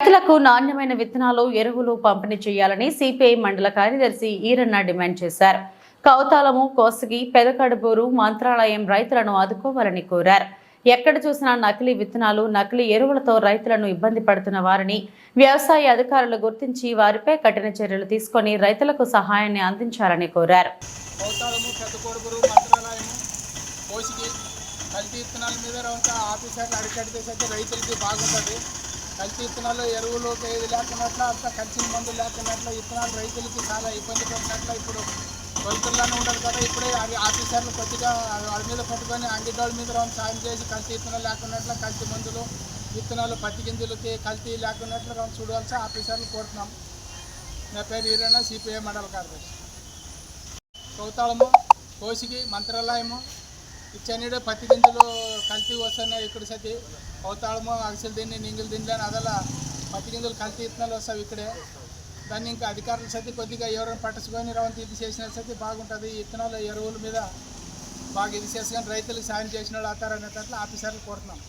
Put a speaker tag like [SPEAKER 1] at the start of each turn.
[SPEAKER 1] రైతులకు నాణ్యమైన విత్తనాలు ఎరువులు పంపిణీ చేయాలని సిపిఐ మండల కార్యదర్శి ఈరన్న డిమాండ్ చేశారు. కౌతాలము కోసగి పెదకడుబూరు మంత్రాలయం రైతులను ఆదుకోవాలని కోరారు. ఎక్కడ చూసినా నకిలీ విత్తనాలు నకిలీ ఎరువులతో రైతులను ఇబ్బంది పడుతున్న వారిని వ్యవసాయ అధికారులు గుర్తించి వారిపై కఠిన చర్యలు తీసుకొని రైతులకు సహాయాన్ని అందించాలని కోరారు.
[SPEAKER 2] కల్తీ విత్తనాల మీద ఆఫీసర్లు రైతులకి బాగుంటుంది కల్తీ విత్తనాలు ఎరువులు ఏది లేకున్నట్లు అంత కలిసిన మందు లేకున్నట్లు విత్తనాలు రైతులకి చాలా ఇబ్బంది పడినట్లు ఇప్పుడు రైతుల్లోనే ఉండదు కదా. ఇప్పుడే అవి ఆఫీసర్లు కొద్దిగా వాళ్ళ మీద పట్టుకొని అంగిడోళ్ళ మీద సాయం చేసి కల్తీ విత్తనాలు లేకున్నట్లు కల్తీ మందులు విత్తనాలు పత్తి గింజలకి కల్తీ లేకున్నట్లు మనం చూడవలసి ఆఫీసర్లు కోరుతున్నాం. నా పేరు ఈరైనా సిపిఐ మండల కార్యదర్శి. కౌతాళము కోసికి మంత్రాలయము ఇచ్చన్నీడు పత్తి గింజలు కల్తీ వస్తున్నాయి ఇక్కడ సతి అవుతాడమో అగసలు తిని నింగిలు తిండి అదలా పత్తి గింజలు కల్తీ ఇత్తనాలు వస్తాయి ఇక్కడే. దాన్ని ఇంకా అధికారుల సతి కొద్దిగా ఎవరైనా పట్టించుకొని రవంతి ఇది చేసిన సతి బాగుంటుంది. ఇత్తనాలు ఎరువుల మీద బాగా ఇది చేసుకొని రైతులకు సాయం చేసిన వాళ్ళు అవుతారనేటట్లు ఆఫీసర్లు కోరుతున్నాం.